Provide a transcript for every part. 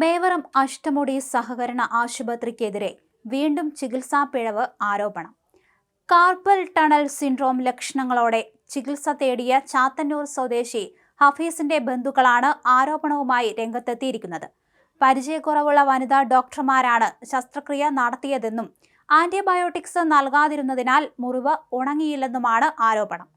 മേവറം അഷ്ടമുടി സഹകരണ ആശുപത്രിക്കെതിരെ വീണ്ടും ചികിത്സാ പിഴവ് ആരോപണം. കാർപ്പൽ ടണൽ സിൻഡ്രോം ലക്ഷണങ്ങളോടെ ചികിത്സ തേടിയ ചാത്തന്നൂർ സ്വദേശി ഹഫീസിന്റെ ബന്ധുക്കളാണ് ആരോപണവുമായി രംഗത്തെത്തിയിരിക്കുന്നത്. പരിചയക്കുറവുള്ള വനിതാ ഡോക്ടർമാരാണ് ശസ്ത്രക്രിയ നടത്തിയതെന്നും ആന്റിബയോട്ടിക്സ് നൽകാതിരുന്നതിനാൽ മുറിവ് ഉണങ്ങിയില്ലെന്നുമാണ് ആരോപണം.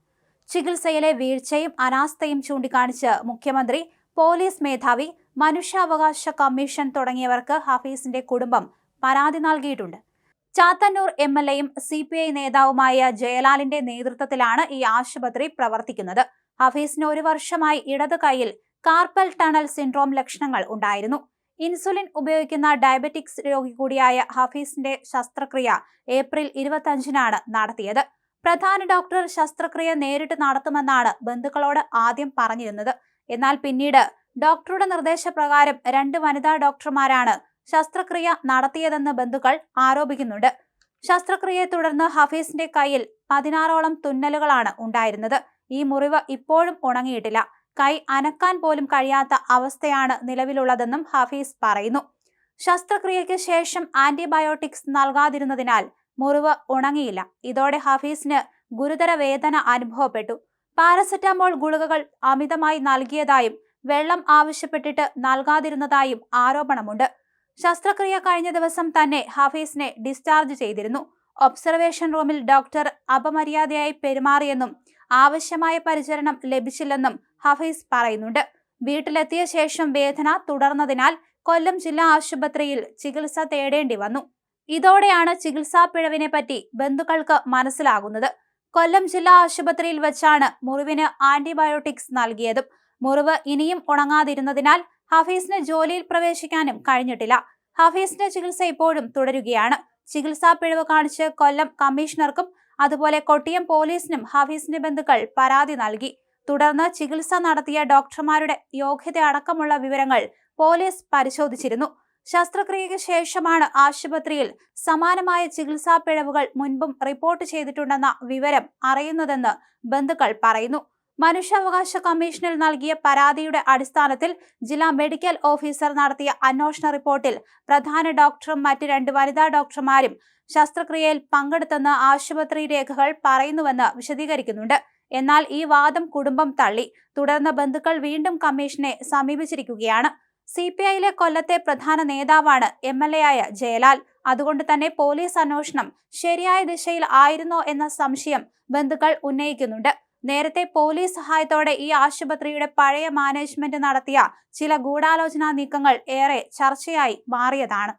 ചികിത്സയിലെ വീഴ്ചയും അനാസ്ഥയും ചൂണ്ടിക്കാണിച്ച് മുഖ്യമന്ത്രി പോലീസ് മേധാവി മനുഷ്യാവകാശ കമ്മീഷൻ തുടങ്ങിയവർക്ക് ഹഫീസിന്റെ കുടുംബം പരാതി നൽകിയിട്ടുണ്ട്. ചാത്തന്നൂർ എം എൽ എയും സി പി ഐ നേതാവുമായ ജയലാലിന്റെ നേതൃത്വത്തിലാണ് ഈ ആശുപത്രി പ്രവർത്തിക്കുന്നത്. ഹഫീസിന് ഒരു വർഷമായി ഇടത് കൈയിൽ കാർപ്പൽ ടണൽ സിൻഡ്രോം ലക്ഷണങ്ങൾ ഉണ്ടായിരുന്നു. ഇൻസുലിൻ ഉപയോഗിക്കുന്ന ഡയബറ്റിക്സ് രോഗി കൂടിയായ ഹഫീസിന്റെ ശസ്ത്രക്രിയ ഏപ്രിൽ ഇരുപത്തഞ്ചിനാണ് നടത്തിയത്. പ്രധാന ഡോക്ടർ ശസ്ത്രക്രിയ നേരിട്ട് നടത്തുമെന്നാണ് ബന്ധുക്കളോട് ആദ്യം പറഞ്ഞിരുന്നത്. എന്നാൽ പിന്നീട് ഡോക്ടറുടെ നിർദ്ദേശപ്രകാരം രണ്ട് വനിതാ ഡോക്ടർമാരാണ് ശസ്ത്രക്രിയ നടത്തിയതെന്ന് ബന്ധുക്കൾ ആരോപിക്കുന്നുണ്ട്. ശസ്ത്രക്രിയയെ തുടർന്ന് ഹഫീസിന്റെ കയ്യിൽ പതിനാറോളം തുന്നലുകളാണ് ഉണ്ടായിരുന്നത്. ഈ മുറിവ് ഇപ്പോഴും ഉണങ്ങിയിട്ടില്ല. കൈ അനക്കാൻ പോലും കഴിയാത്ത അവസ്ഥയാണ് നിലവിലുള്ളതെന്നും ഹഫീസ് പറയുന്നു. ശസ്ത്രക്രിയയ്ക്ക് ശേഷം ആന്റിബയോട്ടിക്സ് നൽകാതിരുന്നതിനാൽ മുറിവ് ഉണങ്ങിയില്ല. ഇതോടെ ഹഫീസിന് ഗുരുതര വേദന അനുഭവപ്പെട്ടു. പാരസെറ്റാമോൾ ഗുളികകൾ അമിതമായി നൽകിയതായും വെള്ളം ആവശ്യപ്പെട്ടിട്ട് നൽകാതിരുന്നതായും ആരോപണമുണ്ട്. ശസ്ത്രക്രിയ കഴിഞ്ഞ ദിവസം തന്നെ ഹഫീസിനെ ഡിസ്ചാർജ് ചെയ്തിരുന്നു. ഒബ്സർവേഷൻ റൂമിൽ ഡോക്ടർ അപമര്യാദയായി പെരുമാറിയെന്നും ആവശ്യമായ പരിചരണം ലഭിച്ചില്ലെന്നും ഹഫീസ് പറയുന്നുണ്ട്. വീട്ടിലെത്തിയ ശേഷം വേദന തുടർന്നതിനാൽ കൊല്ലം ജില്ലാ ആശുപത്രിയിൽ ചികിത്സ തേടേണ്ടി വന്നു. ഇതോടെയാണ് ചികിത്സാ പിഴവിനെ പറ്റി ബന്ധുക്കൾക്ക് മനസ്സിലാകുന്നത്. കൊല്ലം ജില്ലാ ആശുപത്രിയിൽ വെച്ചാണ് മുറിവിന് ആന്റിബയോട്ടിക്സ് നൽകിയതും. മുറിവ് ഇനിയും ഉണങ്ങാതിരുന്നതിനാൽ ഹഫീസിന് ജോലിയിൽ പ്രവേശിക്കാനും കഴിഞ്ഞിട്ടില്ല. ഹഫീസിന്റെ ചികിത്സ ഇപ്പോഴും തുടരുകയാണ്. ചികിത്സാ പിഴവ് കാണിച്ച് കൊല്ലം കമ്മീഷണർക്കും അതുപോലെ കൊട്ടിയം പോലീസിനും ഹഫീസിന്റെ ബന്ധുക്കൾ പരാതി നൽകി. തുടർന്ന് ചികിത്സ നടത്തിയ ഡോക്ടർമാരുടെ യോഗ്യത അടക്കമുള്ള വിവരങ്ങൾ പോലീസ് പരിശോധിച്ചിരുന്നു. ശസ്ത്രക്രിയയ്ക്ക് ശേഷമാണ് ആശുപത്രിയിൽ സമാനമായ ചികിത്സാ പിഴവുകൾ മുൻപും റിപ്പോർട്ട് ചെയ്തിട്ടുണ്ടെന്ന വിവരം അറിയുന്നതെന്ന് ബന്ധുക്കൾ പറയുന്നു. മനുഷ്യാവകാശ കമ്മീഷനിൽ നൽകിയ പരാതിയുടെ അടിസ്ഥാനത്തിൽ ജില്ലാ മെഡിക്കൽ ഓഫീസർ നടത്തിയ അന്വേഷണ റിപ്പോർട്ടിൽ പ്രധാന ഡോക്ടറും മറ്റ് രണ്ട് വനിതാ ഡോക്ടർമാരും ശസ്ത്രക്രിയയിൽ പങ്കെടുത്തെന്ന് ആശുപത്രി രേഖകൾ പറയുന്നുവെന്ന് വിശദീകരിക്കുന്നുണ്ട്. എന്നാൽ ഈ വാദം കുടുംബം തള്ളി. തുടർന്ന് ബന്ധുക്കൾ വീണ്ടും കമ്മീഷനെ സമീപിച്ചിരിക്കുകയാണ്. സി പി ഐയിലെ കൊല്ലത്തെ പ്രധാന നേതാവാണ് എം എൽ എ ആയ ജയലാൽ. അതുകൊണ്ട് തന്നെ പോലീസ് അന്വേഷണം ശരിയായ ദിശയിൽ ആയിരുന്നോ എന്ന സംശയം ബന്ധുക്കൾ ഉന്നയിക്കുന്നുണ്ട്. നേരത്തെ പോലീസ് സഹായത്തോടെ ഈ ആശുപത്രിയുടെ പഴയ മാനേജ്മെന്റ് നടത്തിയ ചില ഗൂഢാലോചനാ നീക്കങ്ങൾ ഏറെ ചർച്ചയായി മാറിയതാണ്.